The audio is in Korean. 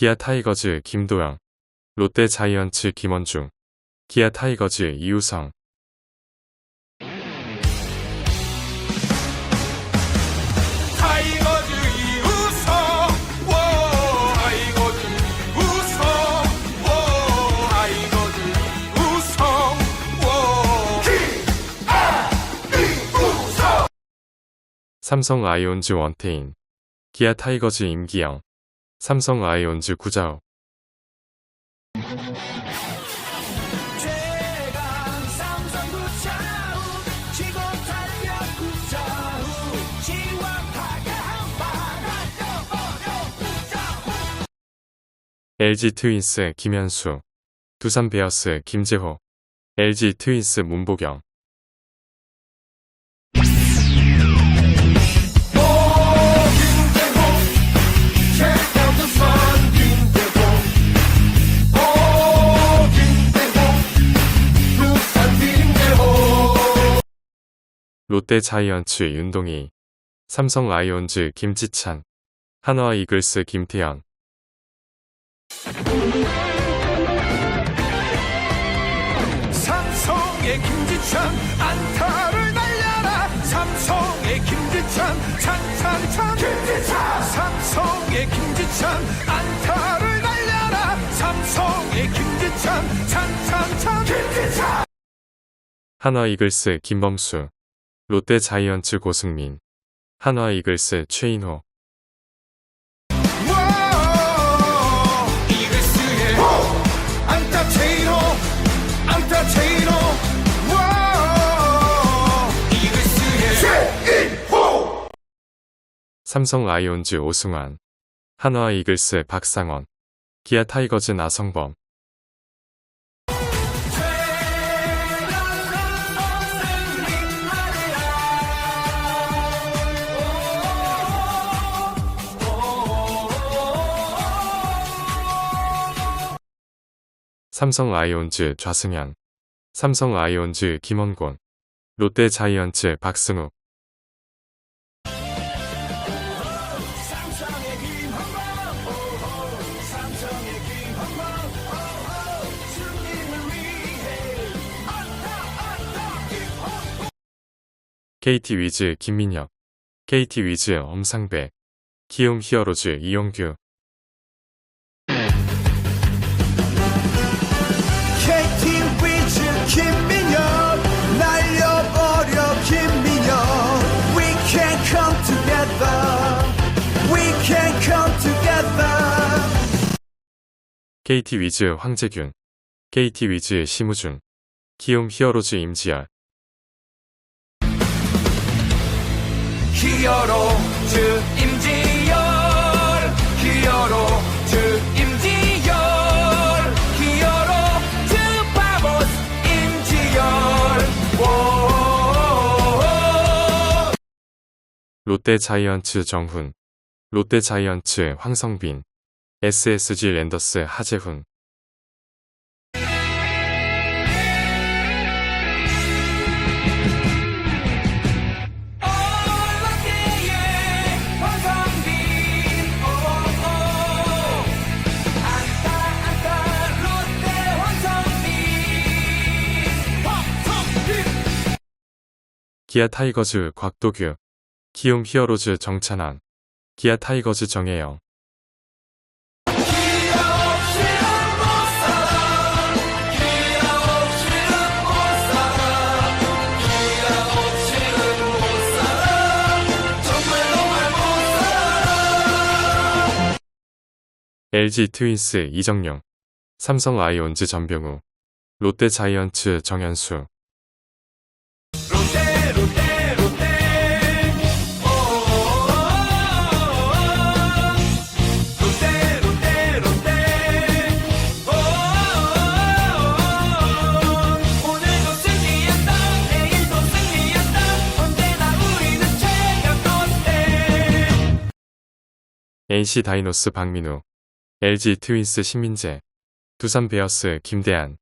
기아 타이거즈 김도영, 롯데 자이언츠 김원중, 기아 타이거즈 이우성, 삼성 아이온즈 원태인, 기아 타이거즈 임기영, 삼성 아이온즈 구자욱, LG 트윈스 김현수, 두산 베어스 김재호, LG 트윈스 문보경, 롯데 자이언츠 윤동희, 삼성 아이온즈 김지찬, 한화 이글스 김태현, 삼성의 김지찬 안타를 날려라. 삼성의 김지찬 찬찬찬 김지찬! 삼성의 김지찬 안타를 날려라. 삼성의 김지찬 찬찬찬 김지찬! 한화 이글스 김범수, 롯데 자이언츠 고승민, 한화 이글스 최인호, 삼성 아이온즈 오승환, 한화 이글스 박상원, 기아 타이거즈 나성범, 삼성 아이온즈 좌승현, 삼성 아이온즈 김원곤, 롯데 자이언츠 박승욱, KT 위즈 김민혁, KT 위즈 엄상배, 키움 히어로즈 이용규, 김민혁 날려버려 김민혁 We can come together We can come together KT 위즈 황재균, KT 위즈 심우준, 키움 히어로즈 임지열, 히어로즈 롯데 자이언츠 정훈, 롯데 자이언츠 황성빈, SSG 랜더스 하재훈, 기아 타이거즈 곽도규, 키움 히어로즈 정찬환, 기아 타이거즈 정혜영, LG 트윈스 이정용, 삼성 아이온즈 전병우, 롯데 자이언츠 정현수, 롯데 롯데 NC 다이노스 박민우, LG 트윈스 신민재, 두산 베어스 김대한,